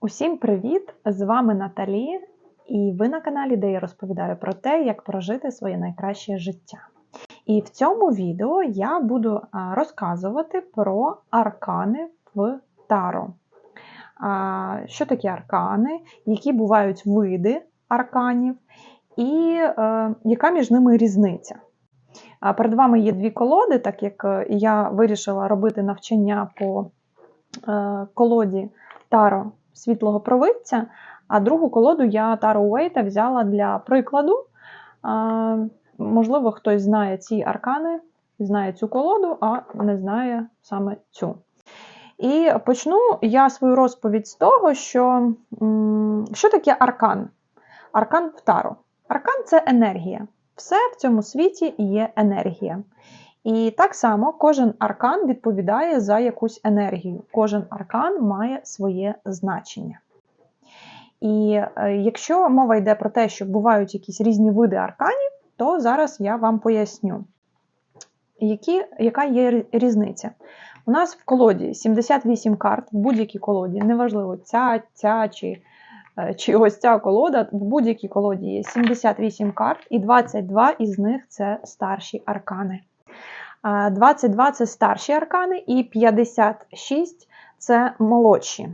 Усім привіт! З вами Наталі, і ви на каналі, де я розповідаю про те, як прожити своє найкраще життя. І в цьому відео я буду розказувати про аркани в Таро. Що таке аркани, які бувають види арканів, і е, яка між ними різниця. Перед вами є дві колоди, так як е, я вирішила робити навчання по е, колоді Таро світлого провидця, а другу колоду я Таро Уейта взяла для прикладу. Можливо, хтось знає ці аркани, знає цю колоду, а не знає саме цю. І почну я свою розповідь з того, що що таке аркан? Аркан в Таро. Аркан це енергія. Все в цьому світі є енергія. І так само кожен аркан відповідає за якусь енергію. Кожен аркан має своє значення. І е, якщо мова йде про те, що бувають якісь різні види арканів, то зараз я вам поясню, які, яка є різниця. У нас в колоді 78 карт, в будь-якій колоді, неважливо, ця, ця чи е, чи ось ця колода, в будь-якій колоді є 78 карт, і 22 із них це старші аркани. 22 це старші аркани, і 56 це молодші.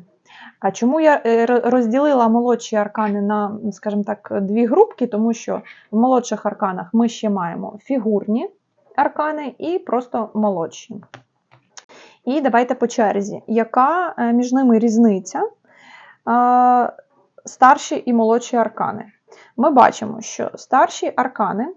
А чому я е, розділила молодші аркани на, скажімо так, дві групки? Тому що в молодших арканах ми ще маємо фігурні аркани і просто молодші. І давайте по черзі, яка е, між ними різниця? Старші і молодші аркани. Ми бачимо, що старші аркани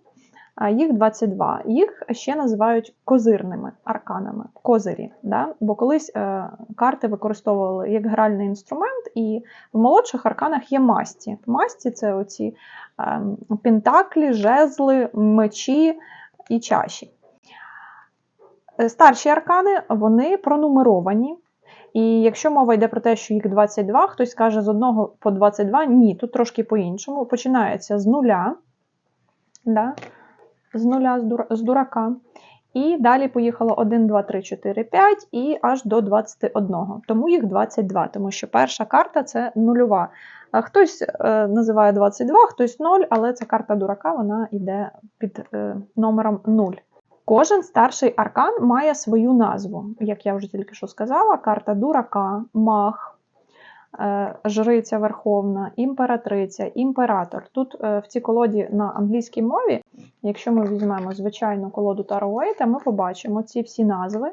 їх 22. Їх ще називають козирними арканами, козирі. Да? Бо колись е, карти використовували як гральний інструмент, і в молодших арканах є масті. Масті це оці е, пентаклі, жезли, мечі і чаші. Е, старші аркани вони пронумеровані. І якщо мова йде про те, що їх 22, хтось каже з 1 по 22, ні, тут трошки по-іншому. Починається з нуля. Да? З нуля з дурака. І далі поїхало 1, 2, 3, 4, 5 і аж до 21. Тому їх 22, тому що перша карта це нульова. Хтось е, називає 22, хтось 0, але ця карта дурака вона йде під е, номером 0. Кожен старший аркан має свою назву. Як я вже тільки що сказала, карта дурака, мах, Е, жриця Верховна, імператриця, імператор. Тут в цій колоді на англійській мові, якщо ми візьмемо звичайну колоду Таро Уейта, ми побачимо ці всі назви,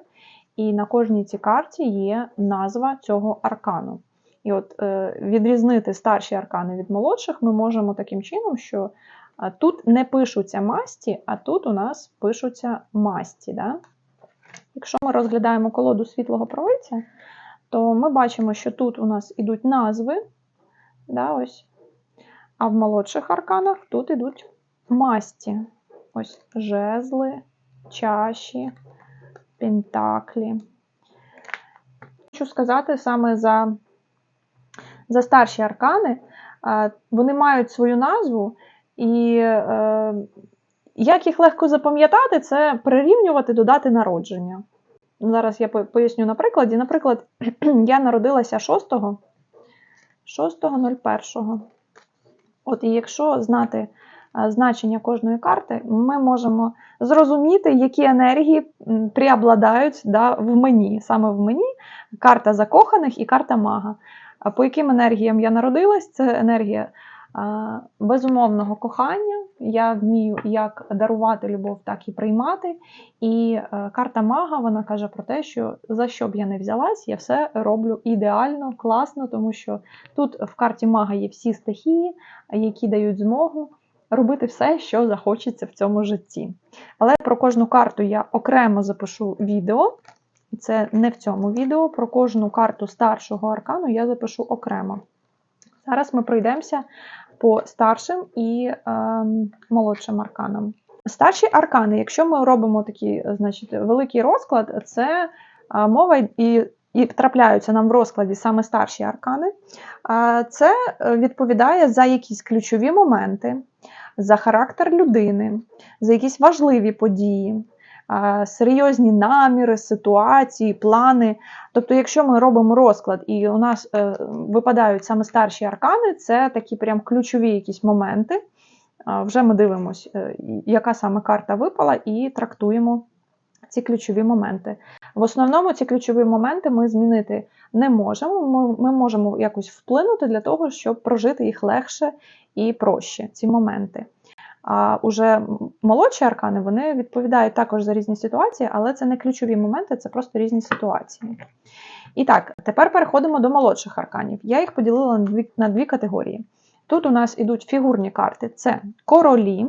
і на кожній цій карті є назва цього аркану. І от е, відрізнити старші аркани від молодших ми можемо таким чином, що тут не пишуться масті, а тут у нас пишуться масті. Да? Якщо ми розглядаємо колоду світлого провидця, то ми бачимо, що тут у нас ідуть назви, да, ось. а в молодших арканах тут ідуть масті. Ось жезли, чаші, пентаклі. Хочу сказати саме за за старші аркани, вони мають свою назву, і е, як їх легко запам'ятати, це прирівнювати до дати народження. Зараз я поясню на прикладі. Наприклад, я народилася 6 6.01. От, І якщо знати значення кожної карти, ми можемо зрозуміти, які енергії преобладають да, в мені. Саме в мені карта закоханих і карта мага. А по яким енергіям я народилась, це енергія безумовного кохання. Я вмію як дарувати любов, так і приймати. І е, карта мага вона каже про те, що за що б я не взялась, я все роблю ідеально, класно, тому що тут в карті мага є всі стихії, які дають змогу робити все, що захочеться в цьому житті. Але про кожну карту я окремо запишу відео. Це не в цьому відео. Про кожну карту старшого аркану я запишу окремо. Зараз ми пройдемося по старшим і е, молодшим арканам. Старші аркани, якщо ми робимо такий значить, великий розклад, це е, мова і і трапляються нам в розкладі саме старші аркани, це е, відповідає за якісь ключові моменти, за характер людини, за якісь важливі події, е, серйозні наміри, ситуації, плани. Тобто, якщо ми робимо розклад і у нас е, випадають саме старші аркани, це такі прям ключові якісь моменти. Е, Вже ми дивимося, яка саме карта випала, і трактуємо ці ключові моменти. В основному ці ключові моменти ми змінити не можемо. Ми- можемо якось вплинути для того, щоб прожити їх легше і проще, ці моменти. А уже молодші аркани вони відповідають також за різні ситуації, але це не ключові моменти, це просто різні ситуації. І так, тепер переходимо до молодших арканів. Я їх поділила на дві, на дві категорії. Тут у нас ідуть фігурні карти: це королі,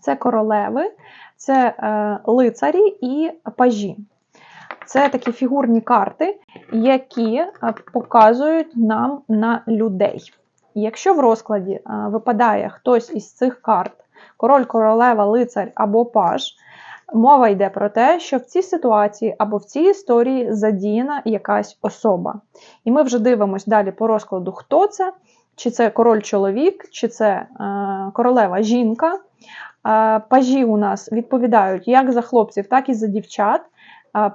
це королеви, це е, лицарі і пажі. Це такі фігурні карти, які е, показують нам на людей. Якщо в розкладі е, випадає хтось із цих карт, король, королева, лицар або паж, мова йде про те, що в цій ситуації або в цій історії задіяна якась особа. І ми вже дивимося далі по розкладу, хто це, чи це король чоловік, чи це е, королева жінка. Пажі у нас відповідають як за хлопців, так і за дівчат. Е,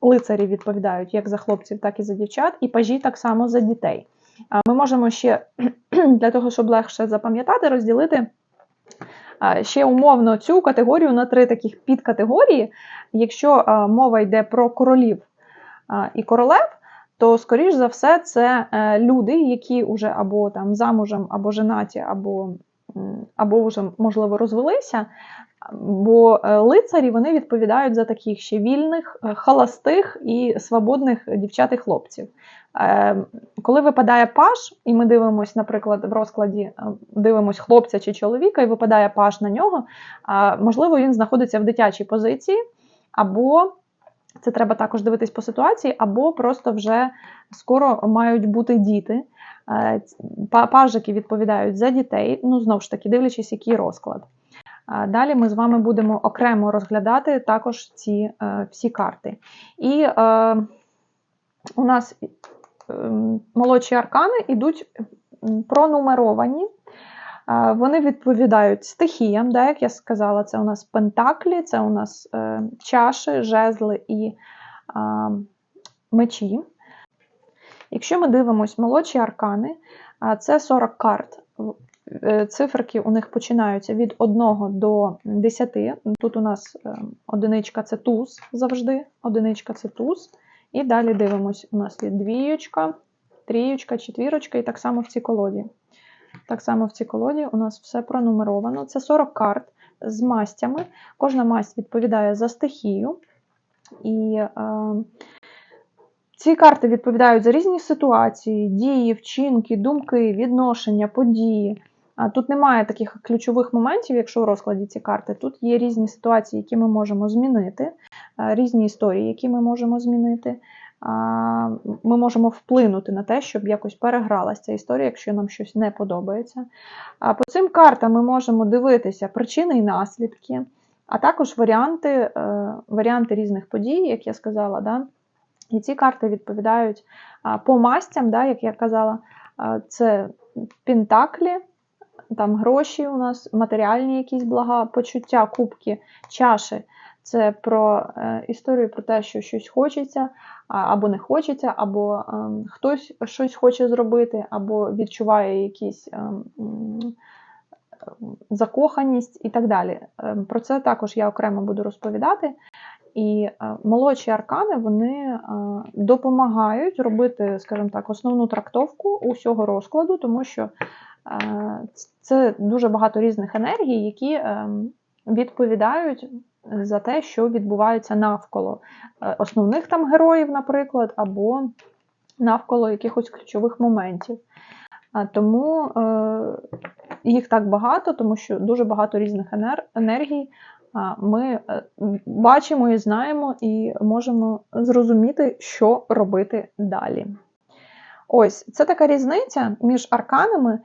Лицарі відповідають як за хлопців, так і за дівчат, і пажі так само за дітей. Ми можемо ще для того, щоб легше запам'ятати, розділити ще умовно цю категорію на три таких підкатегорії. Якщо мова йде про королів і королев, то, скоріш за все, це е, люди, які вже або там замужем, або женаті, або, або вже, можливо, розвелися. Бо е, лицарі вони відповідають за таких ще вільних, е, холостих і свободних дівчат і хлопців. Е, Коли випадає паш, і ми дивимося, наприклад, в розкладі дивимося хлопця чи чоловіка, і випадає паш на нього, можливо, він знаходиться в дитячій позиції, або це треба також дивитись по ситуації, або просто вже скоро мають бути діти. Пажики відповідають за дітей, ну знову ж таки, дивлячись, який розклад. Далі ми з вами будемо окремо розглядати також ці е, всі карти. І е, у нас е, молодші аркани йдуть пронумеровані. Е, Вони відповідають стихіям, да, як я сказала, це у нас пентаклі, це у нас е, чаші, жезли і е, мечі. Якщо ми дивимося молодші аркани, це 40 карт. Е, Циферки у них починаються від 1 до 10. Тут у нас е, одиничка це туз завжди, одиничка це туз. І далі дивимось, у нас є двіючка, тріючка, четвірочка, і так само в цій колоді. Так само в цій колоді у нас все пронумеровано. Це 40 карт з мастями. Кожна масть відповідає за стихію. І е, ці карти відповідають за різні ситуації, дії, вчинки, думки, відношення, події. Тут немає таких ключових моментів, якщо в розкладі ці карти. Тут є різні ситуації, які ми можемо змінити, е, різні історії, які ми можемо змінити. Ми можемо вплинути на те, щоб якось перегралася ця історія, якщо нам щось не подобається. По цим картам ми можемо дивитися причини і наслідки, а також варіанти, е, варіанти різних подій, як я сказала. Да? І ці карти відповідають по мастям, да, як я казала, це пентаклі, там гроші у нас, матеріальні якісь блага, почуття, кубки, чаші. Це про е, історію про те, що щось хочеться, або не хочеться, або ем, хтось щось хоче зробити, або відчуває якісь м, закоханість і так далі. Ем, Про це також я окремо буду розповідати. І е, молодші аркани вони е, допомагають робити, скажімо так, основну трактовку усього розкладу, тому що е, це дуже багато різних енергій, які е, відповідають за те, що відбувається навколо е, основних там героїв, наприклад, або навколо якихось ключових моментів. Тому е, їх так багато, тому що дуже багато різних енергій ми бачимо і знаємо, і можемо зрозуміти, що робити далі. Ось це така різниця між арканами.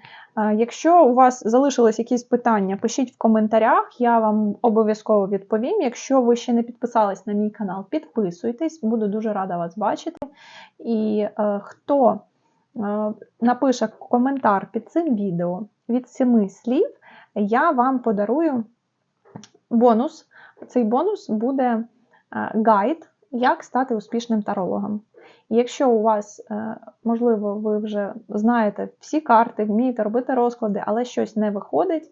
Якщо у вас залишились якісь питання, пишіть в коментарях, я вам обов'язково відповім. Якщо ви ще не підписались на мій канал, підписуйтесь, буду дуже рада вас бачити. І е, хто е, напише коментар під цим відео від семи слів, я вам подарую бонус цей бонус буде е, гайд, як стати успішним тарологом. І якщо у вас, е, можливо, ви вже знаєте всі карти, вмієте робити розклади, але щось не виходить,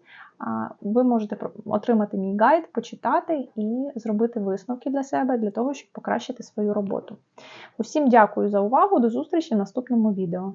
ви можете отримати мій гайд, почитати і зробити висновки для себе для того, щоб покращити свою роботу. Усім дякую за увагу. До зустрічі в наступному відео.